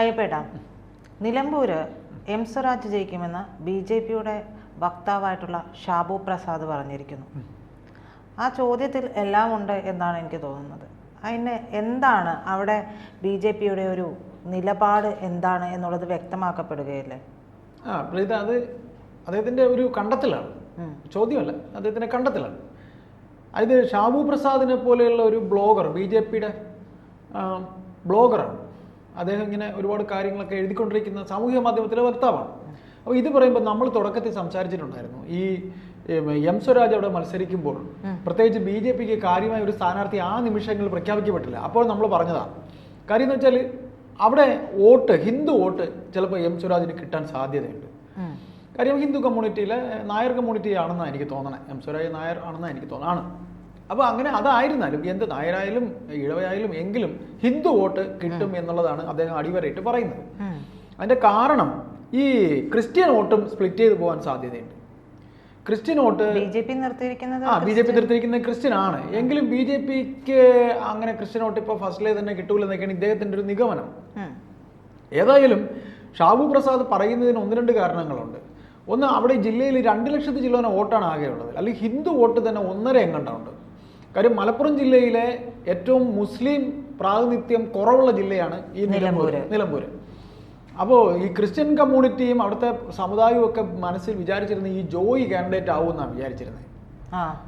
അയ്യപ്പേട്ട Nilambur M Swaraj ജയിക്കുമെന്ന് B J പിയുടെ വക്താവായിട്ടുള്ള ഷാബു പ്രസാദ് പറഞ്ഞിരിക്കുന്നു. ആ ചോദ്യത്തിൽ എല്ലാം ഉണ്ട് എന്നാണ് എനിക്ക് തോന്നുന്നത്. അതിന് എന്താണ് അവിടെ ബി ജെ പിയുടെ ഒരു നിലപാട് എന്താണ് എന്നുള്ളത് വ്യക്തമാക്കപ്പെടുകയല്ലേ? ആ പ്രീത അത് അദ്ദേഹത്തിന്റെ ഒരു കണ്ടെത്തലാണ്. ചോദ്യമല്ല അദ്ദേഹത്തിന്റെ കണ്ടെത്തലാണ്. അത് ഷാബു പ്രസാദിനെ പോലെയുള്ള ഒരു ബ്ലോഗർ ബി ജെ പിയുടെ ബ്ലോഗറാണ്. അദ്ദേഹം ഇങ്ങനെ ഒരുപാട് കാര്യങ്ങളൊക്കെ എഴുതിക്കൊണ്ടിരിക്കുന്ന സാമൂഹിക മാധ്യമത്തിലെ വക്താവാണ്. അപ്പോൾ ഇത് പറയുമ്പോൾ നമ്മൾ തുടക്കത്തിൽ സംസാരിച്ചിട്ടുണ്ടായിരുന്നു. ഈ എം സ്വരാജ് അവിടെ മത്സരിക്കുമ്പോൾ പ്രത്യേകിച്ച് ബി ജെ പിക്ക് കാര്യമായ ഒരു സ്ഥാനാർത്ഥി ആ നിമിഷങ്ങളിൽ പ്രഖ്യാപിക്കപ്പെട്ടില്ല. അപ്പോൾ നമ്മൾ പറഞ്ഞതാണ്. കാര്യം എന്ന് വെച്ചാൽ അവിടെ വോട്ട് ഹിന്ദു വോട്ട് ചിലപ്പോൾ എം സ്വരാജിന് കിട്ടാൻ സാധ്യതയുണ്ട്. കാര്യം ഹിന്ദു കമ്മ്യൂണിറ്റിയിലെ നായർ കമ്മ്യൂണിറ്റി ആണെന്നാണ് എനിക്ക് തോന്നണേ. എം സ്വരാജ് നായർ ആണെന്നാണ് എനിക്ക് തോന്നണം. ആണ്. അപ്പോൾ അങ്ങനെ അതായിരുന്നാലും എന്ത് നായരായാലും ഇഴവയായാലും എങ്കിലും ഹിന്ദു വോട്ട് കിട്ടും എന്നുള്ളതാണ് അദ്ദേഹം അടിവരയിട്ട് പറയുന്നത്. അതിന്റെ അതിന്റെ കാരണം ഈ ക്രിസ്ത്യൻ വോട്ടും സ്പ്ലിറ്റ് ചെയ്തു പോകാൻ സാധ്യതയുണ്ട്. Christian vote B J P നിർത്തിയിരിക്കുന്നത് ആ ബി ജെ പി നിർത്തിയിരിക്കുന്നത് ക്രിസ്ത്യൻ ആണ് എങ്കിലും ബി ജെ പിക്ക് അങ്ങനെ ക്രിസ്ത്യൻ വോട്ട് ഇപ്പോൾ ഫസ്റ്റിലെ തന്നെ കിട്ടൂലെന്നൊക്കെയാണ് ഇദ്ദേഹത്തിന്റെ ഒരു നിഗമനം. ഏതായാലും ഷാബു പ്രസാദ് പറയുന്നതിന് ഒന്ന് രണ്ട് കാരണങ്ങളുണ്ട്. ഒന്ന് അവിടെ ജില്ലയിൽ രണ്ട് ലക്ഷത്തി ചില്ലോന വോട്ടാണ് ആകെ ഉള്ളത് അല്ലെങ്കിൽ ഹിന്ദു വോട്ട് തന്നെ ഒന്നര എങ്ങണ്ടുണ്ട് കാര്യം മലപ്പുറം ജില്ലയിലെ ഏറ്റവും മുസ്ലിം പ്രാതിനിധ്യം കുറവുള്ള ജില്ലയാണ് ഈ നിലമ്പൂർ. നിലമ്പൂർ അപ്പോൾ ഈ ക്രിസ്ത്യൻ കമ്മ്യൂണിറ്റിയും അവിടുത്തെ സമുദായവും ഒക്കെ മനസ്സിൽ വിചാരിച്ചിരുന്ന ഈ ജോയി കാൻഡിഡേറ്റ് ആവും എന്നാണ് വിചാരിച്ചിരുന്നത്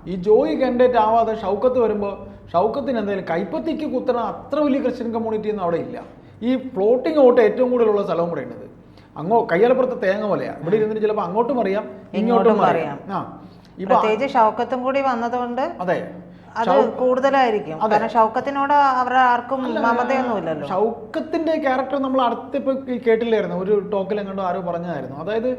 ഈ ജോയി കാൻഡിഡേറ്റ് ആവാതെ ഷൗക്കത്ത് വരുമ്പോൾ ഷൗക്കത്തിന് എന്തെങ്കിലും കൈപ്പത്തിക്ക് കുത്തണ അത്ര വലിയ ക്രിസ്ത്യൻ കമ്മ്യൂണിറ്റി ഒന്നും അവിടെ ഇല്ല. ഈ ഫ്ലോട്ടിംഗ് വോട്ട് ഏറ്റവും കൂടുതലുള്ള സ്ഥലവും കൂടെ ഉണ്ട് അങ്ങോ കയ്യാലപ്പുറത്തെ തേങ്ങ പോലെയാണ് ഇവിടെ ഇരുന്നിട്ട് ചിലപ്പോൾ അങ്ങോട്ടും അറിയാം ഇങ്ങോട്ടും അറിയാം. ആ. ഇപ്പൊ പ്രത്യേകിച്ച് ഷൗക്കത്തും കൂടി വന്നതുകൊണ്ട് അതെ. അത് കൂടുതലായിരിക്കും. കാരണം ഷൗക്കത്തിനോട് അവരെ ആർക്കും മമതയൊന്നുമില്ലല്ലോ ഷൗക്കത്തിന്റെ ക്യാരക്ടർ നമ്മൾ അടുത്തിപ്പോ കേട്ടില്ലായിരുന്നു. ഒരു ടോക്കിൽ എങ്ങോട്ടോ ആരോ പറഞ്ഞതായിരുന്നു. അതായത്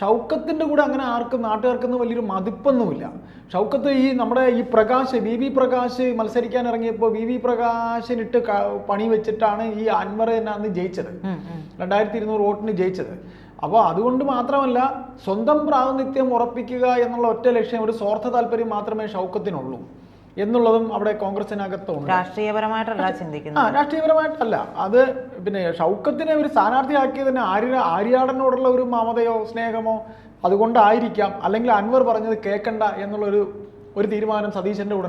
ഷൗക്കത്തിന്റെ കൂടെ അങ്ങനെ ആർക്കും നാട്ടുകാർക്കൊന്നും വലിയൊരു മതിപ്പൊന്നുമില്ല. ഷൗക്കത്ത് ഈ നമ്മുടെ ഈ പ്രകാശ് വി വി പ്രകാശ് മത്സരിക്കാൻ ഇറങ്ങിയപ്പോൾ വി വി പ്രകാശിനിട്ട് പണി വെച്ചിട്ടാണ് ഈ അൻവർ തന്നെ അന്ന് ജയിച്ചത്. രണ്ടായിരത്തി ഇരുന്നൂറ് വോട്ടിന് ജയിച്ചത്. അപ്പോൾ അതുകൊണ്ട് മാത്രമല്ല സ്വന്തം പ്രാതിനിധ്യം ഉറപ്പിക്കുക എന്നുള്ള ഒറ്റ ലക്ഷ്യം ഒരു സ്വാർത്ഥ താല്പര്യം മാത്രമേ ഷൗക്കത്തിനുള്ളൂ. എന്നുള്ളതും അവിടെ കോൺഗ്രസിനകത്തുണ്ട്. രാഷ്ട്രീയപരമായിട്ടല്ല ആ ചിന്തിക്കുന്നത് രാഷ്ട്രീയപരമായിട്ടല്ല. അത് പിന്നെ ഷൗക്കത്തിനെ ഒരു സ്ഥാനാർത്ഥിയാക്കിയതിന് ആര്യ ആര്യാടനോടുള്ള ഒരു മമതയോ സ്നേഹമോ അതുകൊണ്ടായിരിക്കാം. അല്ലെങ്കിൽ അൻവർ പറഞ്ഞത് കേൾക്കണ്ട എന്നുള്ളൊരു ഒരു തീരുമാനം സതീശന്റെ കൂടെ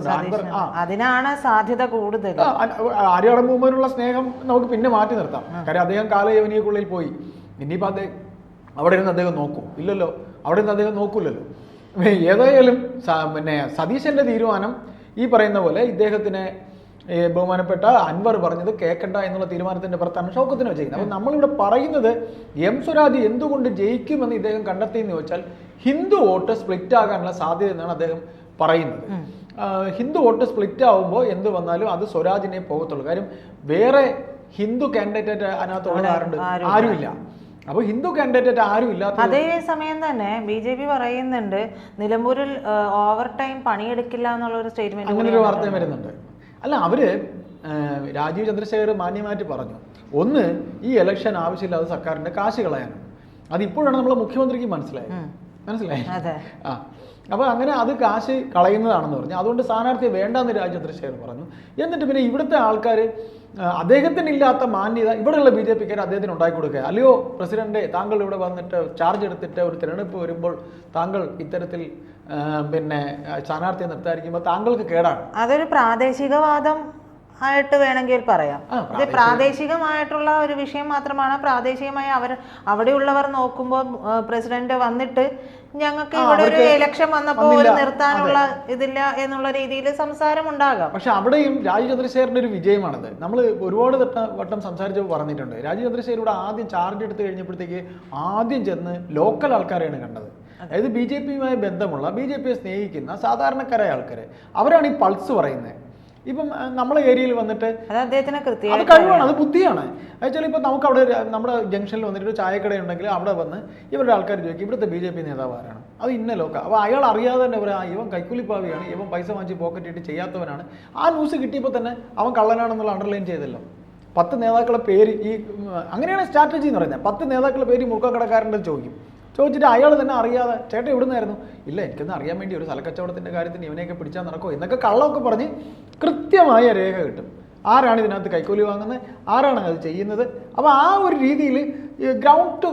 അതിനാണ് സാധ്യത കൂടുതൽ ആര്യാടൻ മൂമ്മനുള്ള സ്നേഹം നമുക്ക് പിന്നെ മാറ്റി നിർത്താം. കാര്യം അദ്ദേഹം കാലയവനിയക്കുള്ളിൽ പോയി. ഇനിയിപ്പോൾ അദ്ദേഹം അവിടെ ഇരുന്ന് അദ്ദേഹം നോക്കൂ. ഇല്ലല്ലോ. അവിടെ നിന്ന് അദ്ദേഹം നോക്കൂലല്ലോ. ഏതായാലും പിന്നെ സതീശന്റെ തീരുമാനം ഈ പറയുന്ന പോലെ ഇദ്ദേഹത്തിനെ ബഹുമാനപ്പെട്ട അൻവർ പറഞ്ഞത് കേൾക്കണ്ട എന്നുള്ള തീരുമാനത്തിന്റെ പുറത്താണ് ഷൗക്കത്തിന് വെച്ചിരിക്കുന്നത്. അപ്പം നമ്മളിവിടെ പറയുന്നത് എം സ്വരാജ് എന്തുകൊണ്ട് ജയിക്കുമെന്ന് ഇദ്ദേഹം കണ്ടെത്തിയെന്ന് ചോദിച്ചാൽ ഹിന്ദു വോട്ട് സ്പ്ലിറ്റ് ആകാനുള്ള സാധ്യത എന്നാണ് അദ്ദേഹം പറയുന്നത്. ഹിന്ദു വോട്ട് സ്പ്ലിറ്റ് ആവുമ്പോൾ എന്ത് വന്നാലും അത് സ്വരാജിനെ പോകത്തുള്ളൂ. കാര്യം വേറെ ഹിന്ദു കാൻഡിഡേറ്റ് അതിനകത്തുള്ള ആരുണ്ട്? ആരുമില്ല. അപ്പോൾ ഹിന്ദു കാൻഡിഡേറ്റ് ആരും ഇല്ലാത്ത അതേ സമയം തന്നെ ബി ജെ പി പറയുന്നുണ്ട് നിലമ്പൂരിൽ ഓവർ ടൈം പണിയെടുക്കില്ല എന്നുള്ള ഒരു സ്റ്റേറ്റ്മെന്റ് അങ്ങനെ ഒരു വാർത്തയും വരുന്നുണ്ട്. അല്ല അവർ രാജീവ് ചന്ദ്രശേഖർ മാന്യമായിട്ട് പറഞ്ഞു. ഒന്ന് ഈ ഇലക്ഷൻ ആവശ്യമില്ലാതെ സർക്കാരിന്റെ കാശ് കളയാനാണ് അത് ഇപ്പോഴാണ് നമ്മളെ മുഖ്യമന്ത്രിക്ക് മനസ്സിലായത്. മനസ്സിലായി? ആ. അപ്പോൾ അങ്ങനെ അത് കാശ് കളയുന്നതാണെന്ന് പറഞ്ഞു. അതുകൊണ്ട് സ്ഥാനാർത്ഥിയെ വേണ്ടാന്ന് രാജചന്ദ്രശേഖർ പറഞ്ഞു. എന്നിട്ട് പിന്നെ ഇവിടുത്തെ ആൾക്കാർ അദ്ദേഹത്തിന് ഇല്ലാത്ത മാന്യത ഇവിടെയുള്ള ബി ജെ പിക്കാർ അദ്ദേഹത്തിന് ഉണ്ടാക്കി കൊടുക്കുക. അല്ലയോ പ്രസിഡന്റ് താങ്കൾ ഇവിടെ വന്നിട്ട് ചാർജ് എടുത്തിട്ട് ഒരു തിരഞ്ഞെടുപ്പ് വരുമ്പോൾ താങ്കൾ ഇത്തരത്തിൽ പിന്നെ സ്ഥാനാർത്ഥിയെ നിർത്താതിരിക്കുമ്പോൾ താങ്കൾക്ക് കേടാണ്. അതൊരു പ്രാദേശികവാദം ആയിട്ട് വേണമെങ്കിൽ പറയാം. ഇത് പ്രാദേശികമായിട്ടുള്ള ഒരു വിഷയം മാത്രമാണ്. പ്രാദേശികമായി അവർ അവിടെയുള്ളവർ നോക്കുമ്പോൾ പ്രസിഡന്റ് വന്നിട്ട് ഞങ്ങൾക്ക് ഇവിടെ ഒരു ഇലക്ഷൻ വന്നപ്പോൾ ഒരു നിർത്താനുള്ള ഇതില്ല എന്നുള്ള രീതിയിൽ സംസാരം ഉണ്ടാകാം പക്ഷെ അവിടെയും രാജു ചന്ദ്രശേഖരന്റെ ഒരു വിജയമാണത്. നമ്മൾ ഒരുപാട് വട്ടം സംസാരിച്ച് പറഞ്ഞിട്ടുണ്ട്. രാജു ചന്ദ്രശേഖർ ഇവിടെ ആദ്യം ചാർജ് എടുത്ത് കഴിഞ്ഞപ്പോഴത്തേക്ക് ആദ്യം ചെന്ന് ലോക്കൽ ആൾക്കാരെയാണ് കണ്ടത്. അതായത് ബി ജെ പിയുമായി ബന്ധമുള്ള ബി ജെ പിയെ സ്നേഹിക്കുന്ന സാധാരണക്കാരായ ആൾക്കാർ അവരാണ് ഈ പൾസ് പറയുന്നത്. ഇപ്പം നമ്മളെ ഏരിയയിൽ വന്നിട്ട് അത് കഴിവാണ് അത് ബുദ്ധിയാണ്. വെച്ചാൽ ഇപ്പം നമുക്ക് അവിടെ നമ്മുടെ ജംഗ്ഷനിൽ വന്നിട്ട് ഒരു ചായക്കട ഉണ്ടെങ്കിൽ അവിടെ വന്ന് ഇവരുടെ ആൾക്കാർ ചോദിക്കും ഇവിടുത്തെ ബി ജെ പി നേതാവ് ആരാണ്? അത് ഇന്ന ലോക്ക. അപ്പോൾ അയാൾ അറിയാതെ തന്നെ പറയാം "ആ, ഇവൻ കൈക്കൂലിപ്പാവിയാണ് ഇവൻ പൈസ വാങ്ങിച്ച് പോക്കറ്റ് ഇട്ട് ചെയ്യാത്തവനാണ്. ആ ന്യൂസ് കിട്ടിയപ്പോൾ തന്നെ അവൻ കള്ളനാണെന്നുള്ള അണ്ടർലൈൻ ചെയ്തല്ലോ. പത്ത് നേതാക്കളുടെ പേര് ഈ അങ്ങനെയാണ് സ്ട്രാറ്റജി എന്ന് പറയുന്നത്. പത്ത് നേതാക്കളുടെ പേര് മുറുക്കക്കടക്കാരന്റെ ചോദിക്കും. ചോദിച്ചിട്ട് അയാൾ തന്നെ അറിയാതെ ചേട്ടൻ എവിടുന്നായിരുന്നു ഇല്ല എനിക്കൊന്നും അറിയാൻ വേണ്ടി ഒരു സ്ഥലക്കച്ചവടത്തിന്റെ കാര്യത്തിന് ഇവനെയൊക്കെ പിടിച്ചാൽ നടക്കുമോ എന്നൊക്കെ കള്ളമൊക്കെ പറഞ്ഞ് കൃത്യമായ രേഖ കിട്ടും. ആരാണ് ഇതിനകത്ത് കൈക്കൂലി വാങ്ങുന്നത്? ആരാണ് അത് ചെയ്യുന്നത്? അപ്പോൾ ആ ഒരു രീതിയിൽ ഗ്രൗണ്ട് ടു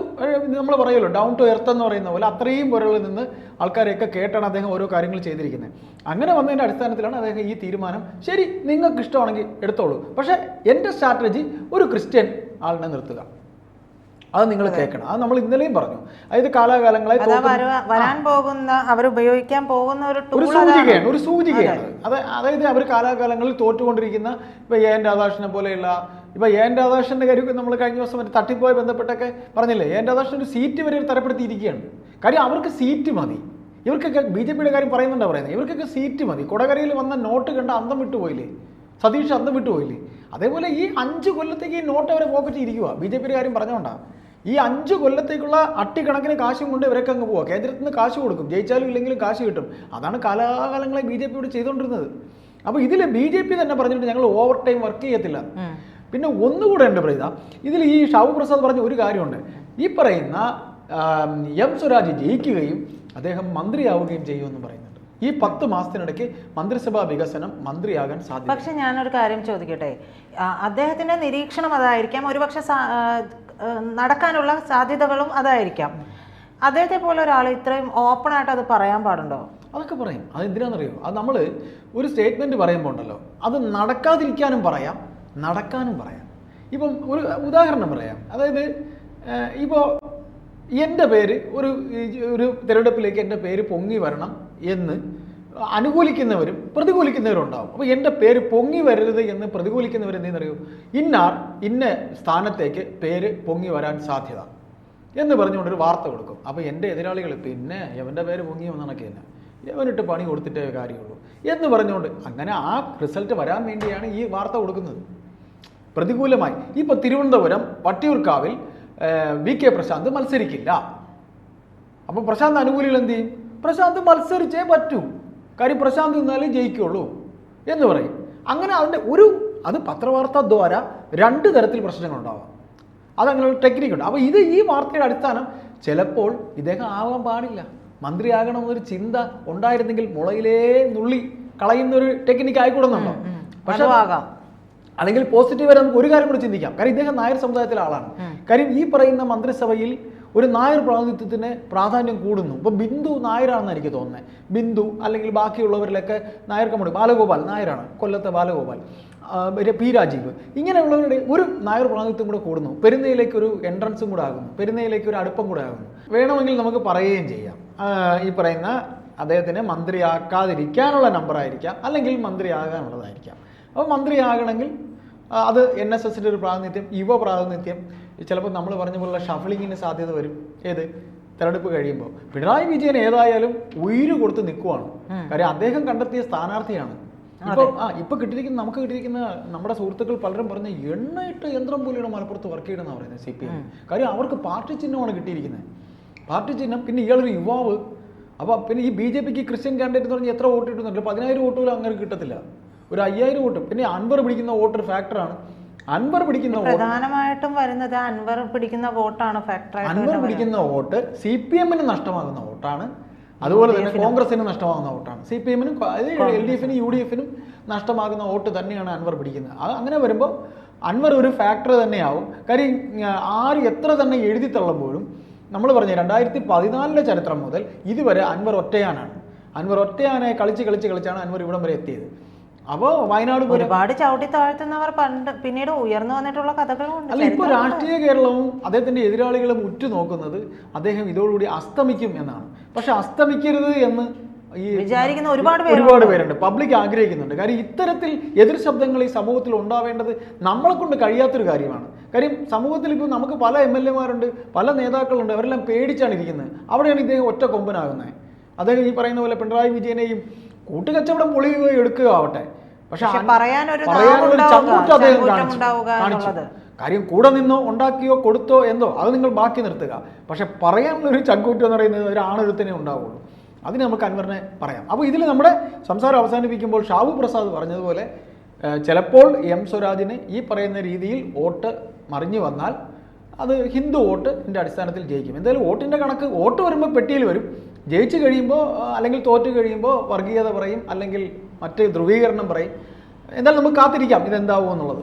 നമ്മൾ പറയുമല്ലോ ഡൗൺ ടു എർത്ത് എന്ന് പറയുന്ന പോലെ അത്രയും പോലുള്ള നിന്ന് ആൾക്കാരെയൊക്കെ കേട്ടാണ് അദ്ദേഹം ഓരോ കാര്യങ്ങൾ ചെയ്തിരിക്കുന്നത്. അങ്ങനെ വന്നതിന്റെ അടിസ്ഥാനത്തിലാണ് അദ്ദേഹം ഈ തീരുമാനം ശരി നിങ്ങൾക്ക് ഇഷ്ടമാണെങ്കിൽ എടുത്തോളൂ. പക്ഷേ എന്റെ സ്ട്രാറ്റജി ഒരു ക്രിസ്ത്യൻ ആളിനെ നിർത്തുക. അത് നിങ്ങൾ കേൾക്കണം. അത് നമ്മൾ ഇന്നലെയും പറഞ്ഞു. അതായത് കാലാകാലങ്ങളെ വരാൻ പോകുന്ന അവർ ഉപയോഗിക്കാൻ പോകുന്ന ഒരു ഒരു സൂചികയാണ് ഒരു സൂചികയാണ്. അത്. അതായത് അവർ കാലാകാലങ്ങളിൽ തോറ്റുകൊണ്ടിരിക്കുന്ന ഇപ്പൊ എ എൻ രാധാകൃഷ്ണനെ പോലെയുള്ള ഇപ്പൊ എ എൻ രാധാകൃഷ്ണന്റെ കാര്യം നമ്മൾ കഴിഞ്ഞ ദിവസം മറ്റേ തട്ടിപ്പോയി ബന്ധപ്പെട്ടൊക്കെ പറഞ്ഞില്ലേ? എൻ രാധാകൃഷ്ണൻ ഒരു സീറ്റ് വരെ തരപ്പെടുത്തിയിരിക്കുകയാണ്. കാര്യം അവർക്ക് സീറ്റ് മതി. ഇവർക്കൊക്കെ ബി ജെ പിയുടെ കാര്യം പറയുന്നുണ്ടോ പറയുന്നത് ഇവർക്കൊക്കെ സീറ്റ് മതി. കൊടകരയിൽ വന്ന നോട്ട് കണ്ട അന്തം വിട്ടുപോയില്ലേ സതീഷ് അന്തം വിട്ടുപോയില്ലേ അതേപോലെ ഈ അഞ്ച് കൊല്ലത്തേക്ക് ഈ നോട്ട് അവരെ പോക്കറ്റിൽ ഇരിക്കുക ബി ജെ പിയുടെ കാര്യം പറഞ്ഞുകൊണ്ടാ ഈ അഞ്ച് കൊല്ലത്തേക്കുള്ള അട്ടിക്കണക്കിന് കാശും കൊണ്ട് ഇവരൊക്കെ അങ്ങ് പോവുക കേന്ദ്രത്തിൽ നിന്ന് കാശ് കൊടുക്കും. ജയിച്ചാലും ഇല്ലെങ്കിലും കാശ് കിട്ടും. അതാണ് കാലാകാലങ്ങളെ ബി ജെ പി ഇവിടെ ചെയ്തുകൊണ്ടിരുന്നത് അപ്പോൾ ഇതിൽ ബി ജെ പി തന്നെ പറഞ്ഞിട്ട് ഞങ്ങൾ ഓവർ ടൈം വർക്ക് ചെയ്യത്തില്ല പിന്നെ ഒന്നുകൂടെ ഉണ്ട് പ്രീത. ഇതിൽ ഈ ഷാവു പ്രസാദ് പറഞ്ഞ ഒരു കാര്യമുണ്ട്. ഈ പറയുന്ന എം സ്വരാജ് ജയിക്കുകയും അദ്ദേഹം മന്ത്രിയാവുകയും ചെയ്യുമെന്ന് പറയുന്നുണ്ട്. ഈ പത്ത് മാസത്തിനിടയ്ക്ക് മന്ത്രിസഭാ വികസനം മന്ത്രിയാകാൻ സാധിക്കും പക്ഷെ ഞാനൊരു കാര്യം ചോദിക്കട്ടെ? അദ്ദേഹത്തിന്റെ നിരീക്ഷണം അതായിരിക്കാം. ഒരുപക്ഷെ നടക്കാനുള്ള സാധ്യതകളും അതായിരിക്കാം. അദ്ദേഹത്തെ പോലെ ഒരാൾ ഇത്രയും ഓപ്പൺ ആയിട്ട് അത് പറയാൻ പാടുണ്ടോ? അതൊക്കെ പറയും. അത് എന്തിനാണെന്നറിയോ അത് നമ്മൾ ഒരു സ്റ്റേറ്റ്മെന്റ് പറയുമ്പോൾ ഉണ്ടല്ലോ. അത് നടക്കാതിരിക്കാനും പറയാം നടക്കാനും പറയാം. ഇപ്പം ഒരു ഉദാഹരണം പറയാം. അതായത് ഇപ്പോൾ എന്റെ പേര് ഒരു ഒരു തിരഞ്ഞെടുപ്പിലേക്ക് എന്റെ പേര് പൊങ്ങി വരണം എന്ന് അനുകൂലിക്കുന്നവരും പ്രതികൂലിക്കുന്നവരും ഉണ്ടാവും അപ്പോൾ എന്റെ പേര് പൊങ്ങി വരരുത് എന്ന് പ്രതികൂലിക്കുന്നവർ എന്തെന്നറിയോ ഇന്നാർ ഇന്ന സ്ഥാനത്തേക്ക് പേര് പൊങ്ങി വരാൻ സാധ്യത എന്ന് പറഞ്ഞുകൊണ്ടൊരു വാർത്ത കൊടുക്കും. അപ്പോൾ എന്റെ എതിരാളികൾ പിന്നെ എവന്റെ പേര് പൊങ്ങി വന്നണക്ക് തന്നെ എവനിട്ട് പണി കൊടുത്തിട്ടേ കാര്യമുള്ളൂ എന്ന് പറഞ്ഞുകൊണ്ട് അങ്ങനെ ആ റിസൾട്ട് വരാൻ വേണ്ടിയാണ് ഈ വാർത്ത കൊടുക്കുന്നത്. പ്രതികൂലമായി. ഇപ്പോൾ തിരുവനന്തപുരം വട്ടിയൂർക്കാവിൽ വി കെ പ്രശാന്ത് മത്സരിക്കില്ല. അപ്പോൾ പ്രശാന്ത് അനുകൂലികൾ എന്ത് ചെയ്യും? പ്രശാന്ത് മത്സരിച്ചേ പറ്റൂ. കാര്യം പ്രശാന്ത് നിന്നാലേ ജയിക്കുള്ളൂ എന്ന് പറയും. അങ്ങനെ അതിന്റെ ഒരു അത് പത്രവാർത്ത ദ്വാര രണ്ട് തരത്തിൽ പ്രശ്നങ്ങളുണ്ടാവാം. അതങ്ങനെ ഒരു ടെക്നിക്കുണ്ട് അപ്പോൾ ഇത് ഈ വാർത്തയുടെ അടിസ്ഥാനം ചിലപ്പോൾ ഇദ്ദേഹം ആവാൻ പാടില്ല. മന്ത്രിയാകണമെന്നൊരു ചിന്ത ഉണ്ടായിരുന്നെങ്കിൽ മുളയിലേ നുള്ളി കളയുന്ന ഒരു ടെക്നിക്ക് ആയിക്കൂടുന്നുണ്ടോ പക്ഷേ ആകാം അല്ലെങ്കിൽ പോസിറ്റീവായി നമുക്ക് ഒരു കാര്യം കൂടി ചിന്തിക്കാം. കാര്യം ഇദ്ദേഹം നായർ സമുദായത്തിലെ ആളാണ്. കാര്യം ഈ പറയുന്ന മന്ത്രിസഭയിൽ ഒരു നായർ പ്രാതിനിധ്യത്തിന് പ്രാധാന്യം കൂടുന്നു. ഇപ്പോൾ ബിന്ദു നായരാണെന്ന് എനിക്ക് തോന്നുന്നത് ബിന്ദു അല്ലെങ്കിൽ ബാക്കിയുള്ളവരിലൊക്കെ നായർ കമ്മുടി ബാലഗോപാൽ നായരാണ്. കൊല്ലത്തെ ബാലഗോപാൽ. പി രാജീവ്. ഇങ്ങനെയുള്ളവരുടെ ഒരു നായർ പ്രാതിനിധ്യം കൂടെ കൂടുന്നു. പെരുന്നയിലേക്ക് ഒരു എൻട്രൻസും കൂടെ ആകുന്നു. പെരുന്നയിലേക്ക് ഒരു അടുപ്പം കൂടെ ആകുന്നു. വേണമെങ്കിൽ നമുക്ക് പറയുകയും ചെയ്യാം. ഈ പറയുന്ന അദ്ദേഹത്തിന് മന്ത്രിയാക്കാതിരിക്കാനുള്ള നമ്പറായിരിക്കാം അല്ലെങ്കിൽ മന്ത്രിയാകാനുള്ളതായിരിക്കാം. അപ്പോൾ മന്ത്രിയാകണമെങ്കിൽ അത് എൻ എസ് എസിന്റെ ഒരു പ്രാതിനിധ്യം യുവ പ്രാതിനിധ്യം ചിലപ്പോൾ നമ്മൾ പറഞ്ഞ പോലുള്ള ഷഫ്ലിങ്ങിന് സാധ്യത വരും. ഏത്? തെരഞ്ഞെടുപ്പ് കഴിയുമ്പോൾ പിണറായി വിജയൻ ഏതായാലും ഉയിര് കൊടുത്ത് നിൽക്കുവാണ് കാര്യം അദ്ദേഹം കണ്ടെത്തിയ സ്ഥാനാർത്ഥിയാണ്. ഇപ്പോൾ ആ ഇപ്പൊ കിട്ടിയിരിക്കുന്ന നമുക്ക് കിട്ടിയിരിക്കുന്ന നമ്മുടെ സുഹൃത്തുക്കൾ പലരും പറഞ്ഞ എണ്ണയിട്ട് യന്ത്രം പോലെയാണ് മലപ്പുറത്ത് വർക്ക് ചെയ്യണമെന്ന് പറയുന്നത് സി പി എം കാര്യം അവർക്ക് പാർട്ടി ചിഹ്നമാണ് കിട്ടിയിരിക്കുന്നത്. പാർട്ടി ചിഹ്നം പിന്നെ ഇയാളൊരു യുവാവ്. അപ്പോൾ പിന്നെ ഈ ബി ജെ പിക്ക് ക്രിസ്ത്യൻ കാൻഡിഡേറ്റ് എന്ന് പറഞ്ഞാൽ എത്ര വോട്ട് കിട്ടുന്നുണ്ട്? പതിനായിരം വോട്ട് പോലും അങ്ങനെ കിട്ടത്തില്ല. ഒരു അയ്യായിരം വോട്ട്. പിന്നെ അൻവർ പിടിക്കുന്ന വോട്ട് ഒരു ഫാക്ടറാണ് അൻവർ പിടിക്കുന്ന പ്രധാനമായിട്ടും വരുന്നത് അൻവർ പിടിക്കുന്ന വോട്ടാണ് ഫാക്ടർ അൻവർ പിടിക്കുന്ന വോട്ട് സി പി എമ്മിന് നഷ്ടമാകുന്ന വോട്ടാണ്. അതുപോലെ തന്നെ കോൺഗ്രസിന് നഷ്ടമാകുന്ന വോട്ടാണ്. സി പി എമ്മിനും എൽ ഡി എഫിനും യു ഡി എഫിനും നഷ്ടമാകുന്ന വോട്ട് തന്നെയാണ് അൻവർ പിടിക്കുന്നത്. അത് അങ്ങനെ വരുമ്പോൾ അൻവർ ഒരു ഫാക്ടർ തന്നെയാവും. കാര്യം ആര് എത്ര തന്നെ എഴുതി തള്ളുമ്പോഴും നമ്മൾ പറഞ്ഞ രണ്ടായിരത്തി പതിനാലിലെ ചരിത്രം മുതൽ ഇതുവരെ അൻവർ ഒറ്റയാനാണ്. അൻവർ ഒറ്റയാനെ കളിച്ച് കളിച്ച് കളിച്ചാണ് അൻവർ ഇവിടം വരെ എത്തിയത്. അപ്പോൾ വയനാട് ഒരുപാട് ചവിട്ടി താഴ്ത്തുന്നവർ പണ്ട് പിന്നീട് ഉയർന്നു വന്നിട്ടുള്ള കഥകളുണ്ട്. അല്ല ഇപ്പോൾ രാഷ്ട്രീയ കേരളവും അദ്ദേഹത്തിന്റെ എതിരാളികളും ഉറ്റുനോക്കുന്നത് അദ്ദേഹം ഇതോടുകൂടി അസ്തമിക്കും എന്നാണ്. പക്ഷെ അസ്തമിക്കരുത് എന്ന് ഈ വിചാരിക്കുന്ന ഒരുപാട്. ഒരുപാട് പേരുണ്ട്. പബ്ലിക് ആഗ്രഹിക്കുന്നുണ്ട്. കാര്യം ഇത്തരത്തിൽ എതിർ ശബ്ദങ്ങൾ ഈ സമൂഹത്തിൽ ഉണ്ടാവേണ്ടത് നമ്മളെ കൊണ്ട് കഴിയാത്തൊരു കാര്യമാണ്. കാര്യം സമൂഹത്തിൽ ഇപ്പോൾ നമുക്ക് പല എം എൽ എമാരുണ്ട് പല നേതാക്കളുണ്ട് അവരെല്ലാം പേടിച്ചാണ് ഇരിക്കുന്നത്. അവിടെയാണ് ഇദ്ദേഹം ഒറ്റ കൊമ്പനാകുന്നത് അദ്ദേഹം ഈ പറയുന്ന പോലെ പിണറായി വിജയനെയും കൂട്ടുകച്ചവടം പൊളി എടുക്കുക ആവട്ടെ. പക്ഷെ പക്ഷെ അൻ- പറയാനൊരു പറയാനുള്ളൊരു നാവുണ്ടാവുക, ചങ്കൂറ്റം അദ്ദേഹം കാണിച്ചു. കാണിച്ചു. കാര്യം കൂടെ നിന്നോ ഉണ്ടാക്കിയോ കൊടുത്തോ എന്തോ അത് നിങ്ങൾ ബാക്കി നിർത്തുക. പക്ഷെ പറയാനുള്ള ഒരു ചങ്കൂറ്റം എന്ന് പറയുന്നത് ഒരു ആണൊരുത്തനെ ഉണ്ടാവുള്ളൂ. അതിന് നമുക്ക് അൻവറിനെ പറയാം. അപ്പോൾ ഇതിൽ നമ്മുടെ സംസാരം അവസാനിപ്പിക്കുമ്പോൾ ഷാവു പ്രസാദ് പറഞ്ഞതുപോലെ ചിലപ്പോൾ എം സ്വരാജിന് ഈ പറയുന്ന രീതിയിൽ വോട്ട് മറിഞ്ഞു വന്നാൽ അത് ഹിന്ദു വോട്ടിന്റെ അടിസ്ഥാനത്തിൽ ജയിക്കും. എന്തായാലും വോട്ടിന്റെ കണക്ക് വോട്ട് വരുമ്പോൾ പെട്ടിയിൽ വരും. ജയിച്ചു കഴിയുമ്പോൾ അല്ലെങ്കിൽ തോറ്റു കഴിയുമ്പോൾ വർഗീയത പറയും അല്ലെങ്കിൽ മറ്റ് ധ്രുവീകരണം പറയും. എന്തായാലും നമുക്ക് കാത്തിരിക്കാം ഇതെന്താവും എന്നുള്ളത്.